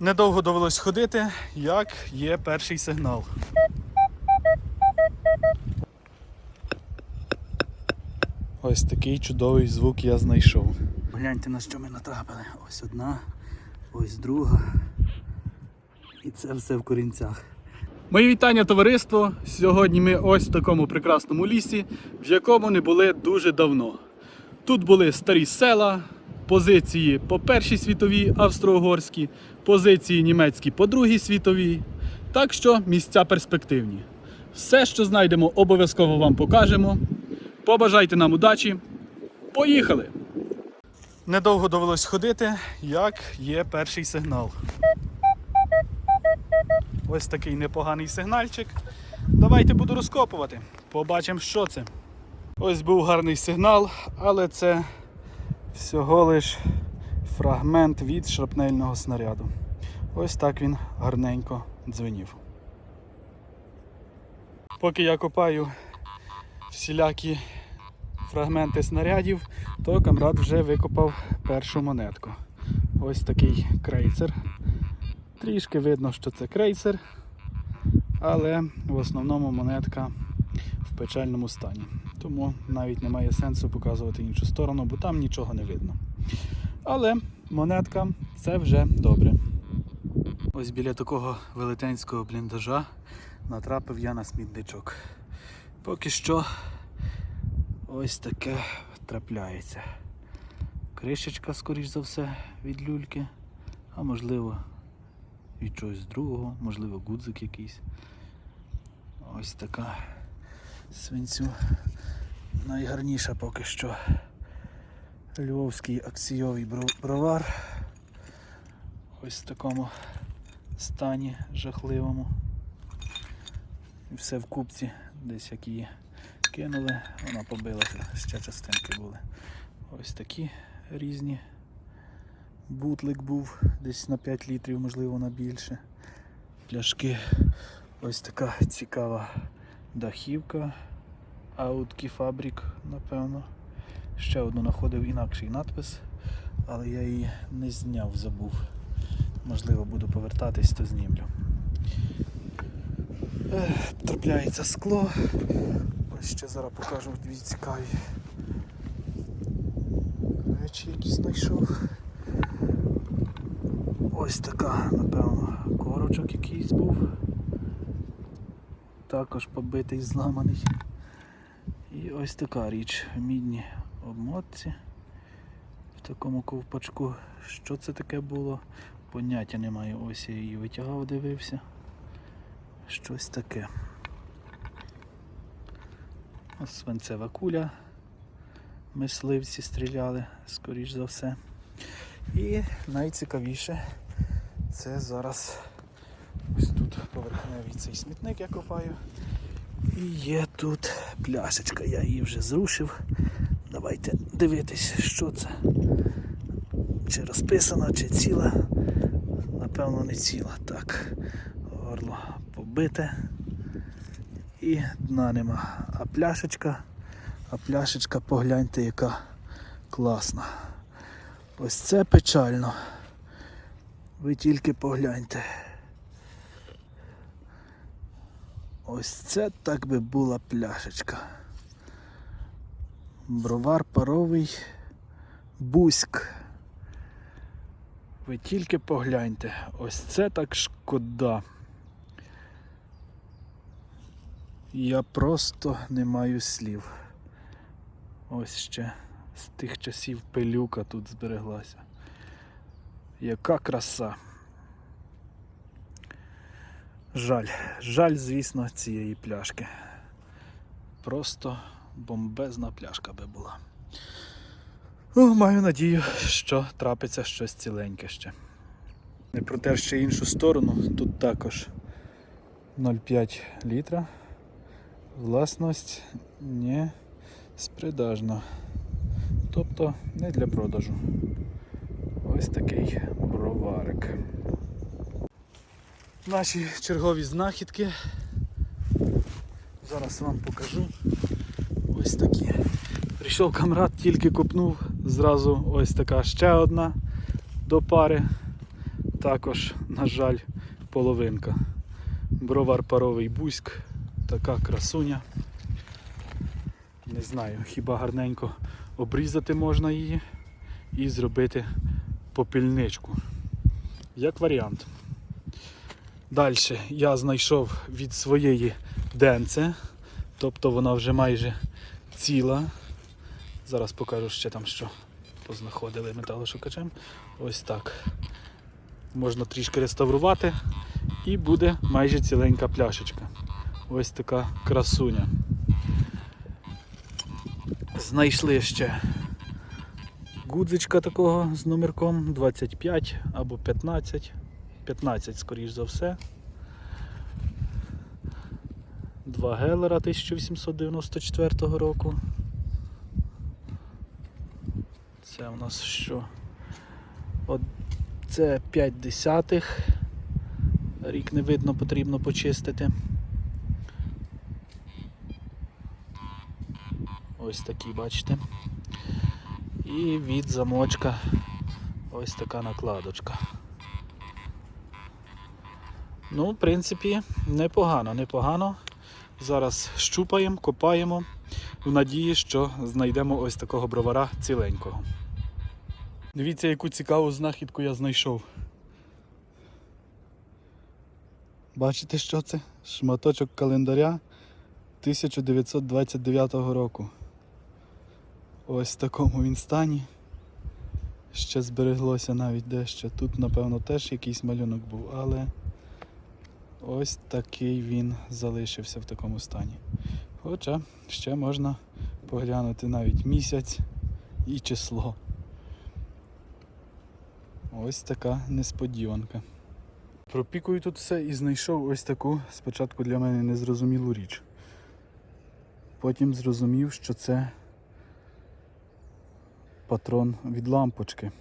Недовго довелось ходити, як є перший сигнал. Ось такий чудовий звук я знайшов. Гляньте на що ми натрапили. Ось одна, ось друга. І це все в корінцях. Мої вітання, товариство. Сьогодні ми ось в такому прекрасному лісі, в якому не були дуже давно. Тут були старі села, позиції по Першій світовій австро-угорській, позиції німецькі по Другій світовій. Так що місця перспективні. Все, що знайдемо, обов'язково вам покажемо. Побажайте нам удачі. Поїхали! Недовго довелось ходити, як є перший сигнал. Ось такий непоганий сигнальчик. Давайте буду розкопувати. Побачимо, що це. Ось був гарний сигнал, але це всього лиш фрагмент від шрапнельного снаряду. Ось так він гарненько дзвенів. Поки я копаю всілякі фрагменти снарядів, то камрад вже викопав першу монетку. Ось такий крейцер. Трішки видно, що це крейцер, але в основному монетка в печальному стані. Тому навіть немає сенсу показувати іншу сторону, бо там нічого не видно. Але монетка це вже добре. Ось біля такого велетенського бліндажа натрапив я на смітничок. Поки що ось таке трапляється. Кришечка, скоріш за все, від люльки, а можливо від чогось другого, можливо, гудзик якийсь. Ось така свинцю. Найгарніша поки що. Львовський акційовий бровар. Ось в такому стані жахливому. І все в купці, десь як її кинули, вона побилася, ще частинки були. Ось такі різні. Бутлик був десь на 5 літрів, можливо на більше. Пляшки. Ось така цікава дахівка. Ауткі фабрик, напевно. Ще одну знаходив інакший надпис, але я її не зняв, забув. Можливо, буду повертатись, то знімлю. Трапляється скло. Ось ще зараз покажу дві цікаві речі, які знайшов. Ось така, напевно, корочок якийсь був. Також побитий, зламаний. І ось така річ в мідній обмотці. В такому ковпачку. Що це таке було? Поняття немає. Ось я її витягав, дивився. Щось таке. Ось свинцева куля. Мисливці стріляли, скоріш за все. І найцікавіше це зараз ось тут поверхневий цей смітник я копаю. І є тут пляшечка, я її вже зрушив. Давайте дивитись, що це. Чи розписана, чи ціла. Напевно, не ціла. Так, горло побите. І дна нема. А пляшечка, а пляшечка, погляньте, яка класна. Ось це печально. Ви тільки погляньте. Ось це так би була пляшечка. Бровар паровий Буськ. Ви тільки погляньте. Ось це так шкода. Я просто не маю слів. Ось ще з тих часів пилюка тут збереглася. Яка краса. Жаль, жаль, звісно, цієї пляшки. Просто бомбезна пляшка би була. О, маю надію, що трапиться щось ціленьке ще. Не протер ще іншу сторону, тут також 0,5 літра. Власність не спридажна. Тобто не для продажу. Ось такий броварик. Наші чергові знахідки. Зараз вам покажу. Ось такі. Прийшов камрад, тільки копнув, зразу ось така ще одна до пари. також, на жаль, половинка. Бровар паровий бузьк, така красуня. Не знаю, хіба гарненько обрізати можна її і зробити попільничку. Як варіант. Далі я знайшов від своєї денце, тобто вона вже майже ціла. Зараз покажу ще там, що познаходили металошукачем. Ось так. Можна трішки реставрувати і буде майже ціленька пляшечка. Ось така красуня. Знайшли ще гудзичка такого з номерком 25 або 15. 15, скоріш за все. Два гелера 1894 року. Це у нас що? От це 5 десятих. Рік не видно, потрібно почистити. Ось такі, бачите. І від замочка ось така накладочка. Ну, в принципі, непогано, непогано. Зараз щупаємо, копаємо в надії, що знайдемо ось такого бровара ціленького. Дивіться, яку цікаву знахідку я знайшов. Бачите, що це? Шматочок календаря 1929 року. Ось в такому він стані. Ще збереглося навіть дещо. Тут, напевно, теж якийсь малюнок був, але ось такий він залишився в такому стані. Хоча ще можна поглянути навіть місяць і число. Ось така несподіванка. Пропікую тут все і знайшов ось таку спочатку для мене незрозумілу річ. Потім зрозумів, що це патрон від лампочки.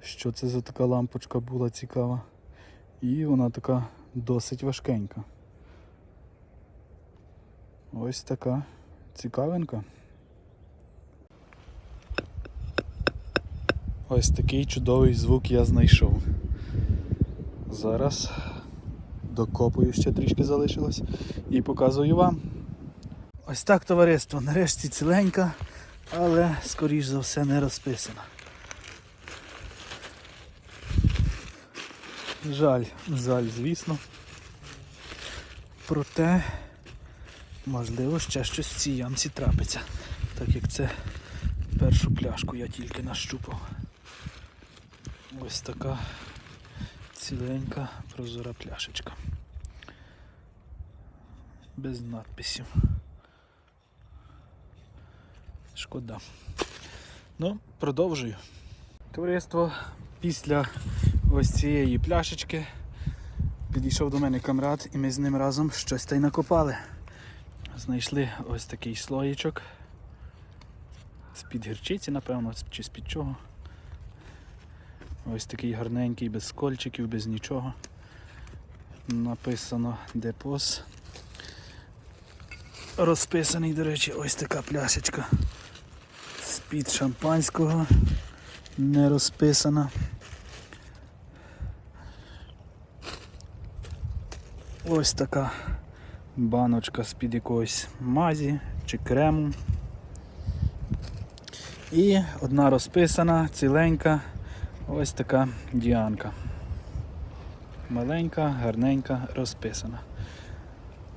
Що це за така лампочка була цікава. І вона така досить важкенька. Ось така цікавинка. Ось такий чудовий звук я знайшов. Зараз докопую ще трішки залишилось і показую вам. Ось так, товариство, нарешті ціленька, але скоріш за все не розписана. Жаль, жаль, звісно. Проте, можливо, ще щось в цій ямці трапиться, так як це першу пляшку я тільки нащупав. Ось така ціленька прозора пляшечка. Без надписів. Шкода. Ну, продовжую. Товариство після ось цієї пляшечки підійшов до мене камрад і ми з ним разом щось та й накопали. Знайшли ось такий слоєчок. З-під гірчиці, напевно, чи з-під чого. Ось такий гарненький, без скольчиків, без нічого. Написано депос. Розписаний, до речі, ось така пляшечка з-під шампанського. Не розписана. Ось така баночка з-під якоїсь мазі чи крему. І одна розписана, ціленька, ось така діанка. Маленька, гарненька, розписана.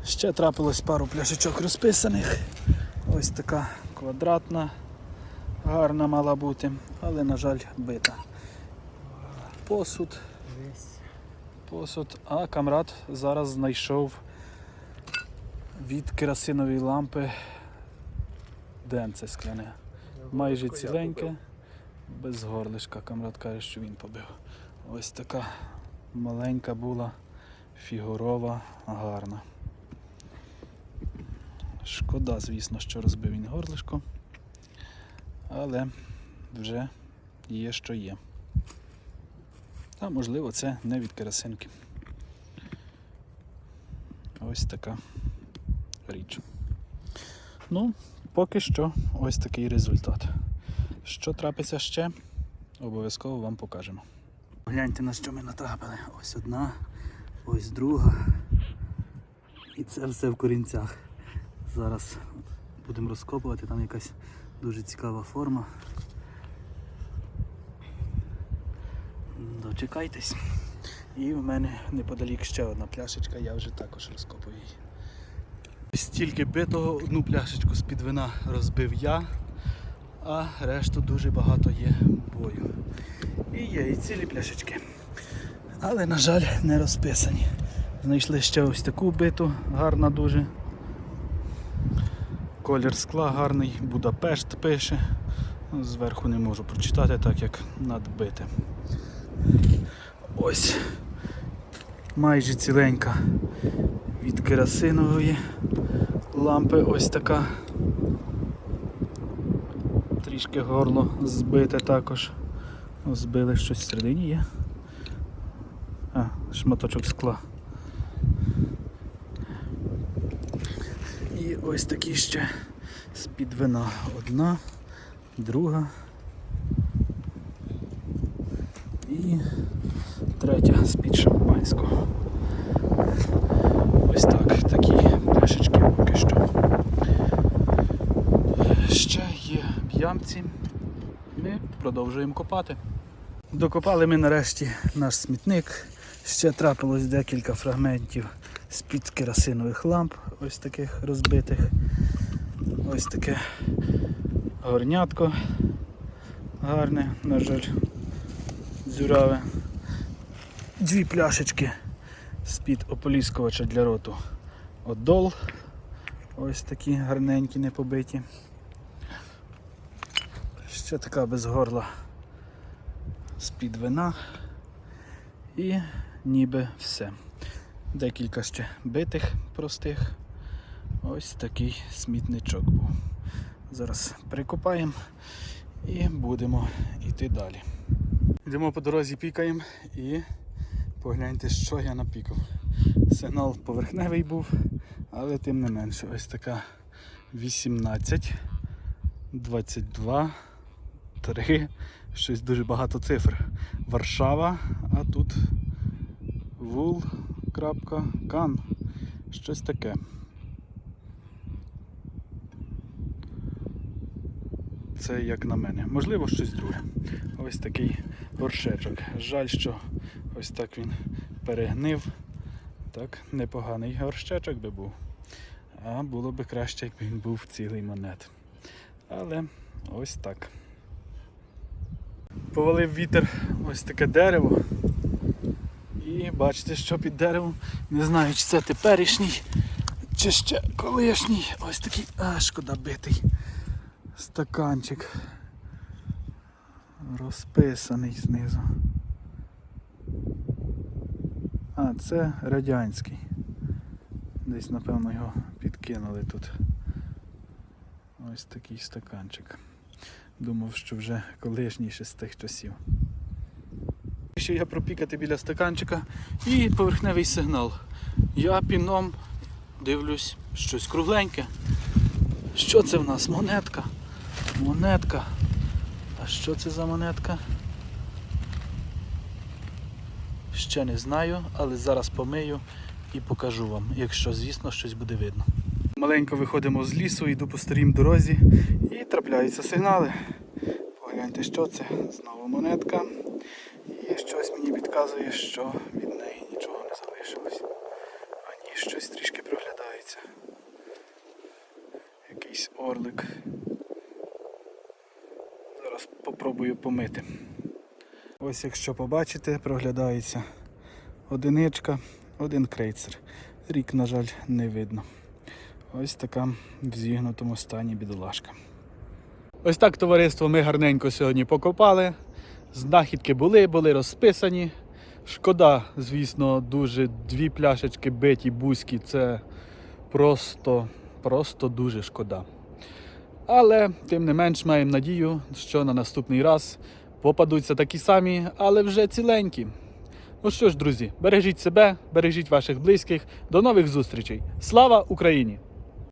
Ще трапилось пару пляшечок розписаних. Ось така квадратна, гарна мала бути, але, на жаль, бита. Посуд. Посуд. А камрад зараз знайшов від керосинової лампи денце скляне. Майже ціленьке, без горлишка. Камрад каже, що він побив. Ось така маленька була, фігурова, гарна. Шкода, звісно, що розбив він горлишко. Але вже є, що є. Та, можливо, це не від керосинки. Ось така річ. Ну, поки що ось такий результат. Що трапиться ще, обов'язково вам покажемо. Гляньте на що ми натрапили. Ось одна, ось друга. І це все в корінцях. Зараз будемо розкопувати, там якась дуже цікава форма. Дочекайтесь. І в мене неподалік ще одна пляшечка, я вже також розкопую її. Стільки битого, одну пляшечку з-під вина розбив я, а решту дуже багато є бою. І є і цілі пляшечки. Але, на жаль, не розписані. Знайшли ще ось таку биту, гарна дуже. Колір скла гарний, Будапешт пише. Зверху не можу прочитати, так як надбите. Ось майже ціленька від керосинової лампи ось така. Трішки горло збите також. О, Збили щось всередині є. А, шматочок скла. І ось такі ще з-під вина. Одна, друга. І третя з-під шампанського. Ось так, такі пляшечки поки що. Ще є в ямці. Ми продовжуємо копати. Докопали ми нарешті наш смітник. Ще трапилось декілька фрагментів з-під керосинових ламп, ось таких розбитих. Ось таке горнятко гарне, на жаль, дзюраве. Дві пляшечки з-під ополіскувача для роту. Одол. Ось такі гарненькі, не побиті. Ще така без горла з-під вина. І ніби все. Декілька ще битих простих. Ось такий смітничок був. Зараз прикопаємо і будемо йти далі. Йдемо по дорозі, пікаємо і погляньте, що я напікав. Сигнал поверхневий був, але тим не менше. Ось така 18, 22, 3, щось дуже багато цифр. Варшава, а тут вул.кан. Щось таке. Це як на мене. Можливо, щось друге. Ось такий горшечок. Жаль, що ось так він перегнив. Так, непоганий горщечок би був. А було би краще, якби він був цілий монет. Але ось так. Повалив вітер ось таке дерево. І бачите, що під деревом. Не знаю, чи це теперішній, чи ще колишній. Ось такий, а, шкода битий стаканчик. Розписаний знизу. А, це радянський. Десь, напевно, його підкинули тут. Ось такий стаканчик. Думав, що вже колишній ще з тих часів. Ще я пропікати біля стаканчика і поверхневий сигнал. Я піном дивлюсь, щось кругленьке. Що це в нас? Монетка. Монетка. А що це за монетка? Ще не знаю, але зараз помию і покажу вам, якщо, звісно, щось буде видно. Маленько виходимо з лісу, йду по старій дорозі і трапляються сигнали. Погляньте, що це. Знову монетка. І щось мені підказує, що від неї нічого не залишилось. А ні, щось трішки проглядається. Якийсь орлик. Попробую помити. Ось якщо побачите, проглядається одиничка, один крейцер. Рік, на жаль, не видно. Ось така в зігнутому стані бідолашка. Ось так, товариство, ми гарненько сьогодні покопали. Знахідки були, були розписані. Шкода, звісно, дуже дві пляшечки биті, бузькі. Це просто, просто дуже шкода. Але тим не менш маємо надію, що на наступний раз попадуться такі самі, але вже ціленькі. Ну що ж, друзі, бережіть себе, бережіть ваших близьких. До нових зустрічей. Слава Україні!